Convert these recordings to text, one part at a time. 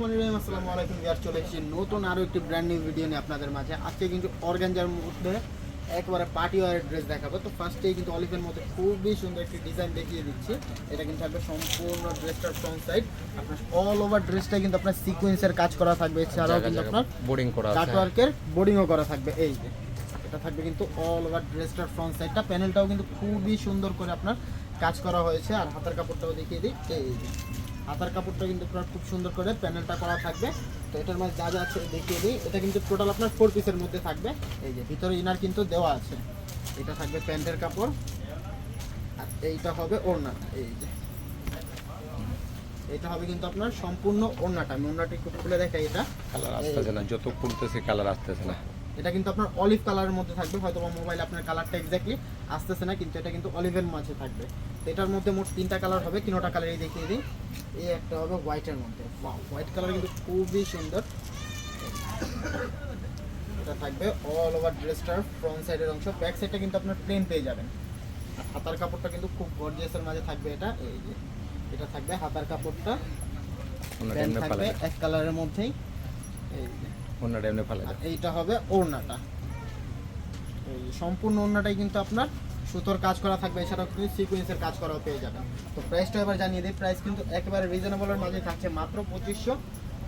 রহমান রহিম আসসালামু আলাইকুম। ইয়ার চলে এসেছি নতুন আরও একটি ব্র্যান্ড নিউ ভিডিও নিয়ে আপনাদের মাঝে। আজকে কিন্তু অর্গানজার মধ্যে একবারে পার্টি ওয়ারের ড্রেস দেখাবো। তো ফার্স্টেই কিন্তু অলিভের মধ্যে খুবই সুন্দর একটি ডিজাইন দেখিয়ে দিচ্ছি। এটা কিন্তু থাকবে সম্পূর্ণ ড্রেসটার ফ্রন্ট সাইড আপনার অল ওভার ড্রেসটা কিন্তু আপনার সিকোয়েন্সের কাজ করা থাকবে। এছাড়াও কিন্তু আপনার বোর্ডিং করা কাটওয়ার্কের বোর্ডিংও করা থাকবে। এই যে এটা থাকবে কিন্তু অল ওভার ড্রেসটার ফ্রন্ট সাইডটা প্যানেলটাও কিন্তু খুবই সুন্দর করে আপনার কাজ করা হয়েছে। আর হাতের কাপড়টাও দেখিয়ে দিই। এই যে হাতার কাপড়টা কিন্তু আপনার খুব সুন্দর করে প্যানেলটা করা থাকবে। তো এটার মধ্যে যা যা আছে দেখিয়ে দিই। এটা কিন্তু টোটাল আপনার ফোর পিসের মধ্যে থাকবে। এই যে, ভিতরে ইনার কিন্তু দেওয়া আছে। এটা থাকবে প্যান্টের কাপড়। আর এইটা হবে ওড়নাটা, এই যে। এটা হবে কিন্তু আপনার সম্পূর্ণ ওড়নাটা। আমি ওড়নাটা একটু খুলে দেখাই এটা। কালার আসতেছে না, যত খুলতেছে কালার আসতেছে না। এটা কিন্তু আপনার অলিভ কালারের মধ্যে থাকবে হয়তো বা মোবাইল আপনার কালারটা এক্স্যাক্টলি আসতেছে না কিন্তু এটা কিন্তু অলিভের মাঝে থাকবে। তো এটার মধ্যে মোট তিনটা কালার হবে তিনোটা কালারই দেখিয়ে দিই। এই একটা হবে হোয়াইটের মধ্যে। হোয়াইট কালার কিন্তু খুবই সুন্দর। এটা থাকবে অল ওভার ড্রেসটার ফ্রন্ট সাইডের অংশ। ব্যাক সাইডটা কিন্তু আপনার প্লেন পেয়ে যাবেন। আর হাতার কাপড়টা কিন্তু খুব গর্জিয়াসের মাঝে থাকবে এটা। এই যে এটা থাকবে হাতার কাপড়টা। থাকবে এক কালারের মধ্যেই। এই যে অন্যটা এমনি ফালে এইটা হবে ওড়নাটা। এই সম্পূর্ণ ওড়নাটাই কিন্তু আপনার সুতোর কাজ করা থাকবে এছাড়াও কিন্তু সিকোয়েন্সের কাজ করাও পেয়ে যাবেন। তো প্রাইসটা এবার জানিয়ে দিই প্রাইস কিন্তু একেবারে রিজনেবলের মাঝে থাকছে মাত্র পঁচিশশো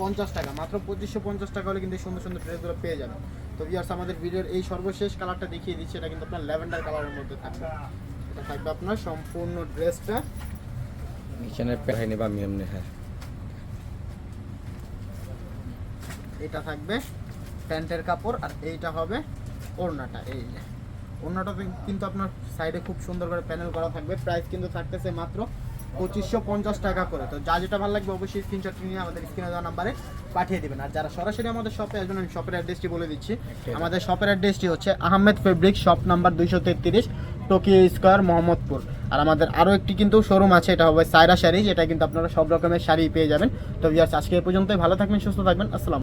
পঞ্চাশ টাকা। মাত্র পঁচিশশো পঞ্চাশ টাকা হলে কিন্তু সুন্দর সুন্দর ড্রেসগুলো পেয়ে যাবেন। তো ভিউয়ার্স আমাদের ভিডিওর এই সর্বশেষ কালারটা দেখিয়ে দিচ্ছি এটা কিন্তু আপনার ল্যাভেন্ডার কালারের মধ্যে থাকবে। এটা থাকবে আপনার সম্পূর্ণ ড্রেসটা এখানে পেহাই নিবা আমি এমনি হ্যাঁ। এটা থাকবে প্যান্টের কাপড় আর এইটা হবে ওড়নাটা এই যে। ওড়নাটা কিন্তু আপনার সাইডে খুব সুন্দর করে প্যানেল করা থাকবে। প্রাইস কিন্তু থাকতেছে মাত্র পঁচিশশো পঞ্চাশ টাকা করে। তো যা যেটা ভালো লাগবে অবশ্যই স্ক্রিনশট নিয়ে আমাদের স্ক্রিনে দেওয়া নাম্বারে পাঠিয়ে দেবেন। আর যারা সরাসরি আমাদের শপে আসবেন আমি শপের অ্যাড্রেসটি বলে দিচ্ছি। আমাদের শপের অ্যাড্রেসটি হচ্ছে আহমেদ ফেব্রিক শপ নাম্বার দুইশো তেত্রিশ টোকিও স্কোয়ার মোহাম্মদপুর। আর আমাদের আরও একটি কিন্তু শোরুম আছে এটা হবে সাইরা শাড়ি যেটা কিন্তু আপনারা সব রকমের শাড়ি পেয়ে যাবেন। তো ভিউয়ার্স আজকে এই পর্যন্তই। ভালো থাকবেন সুস্থ থাকবেন। আসসালাম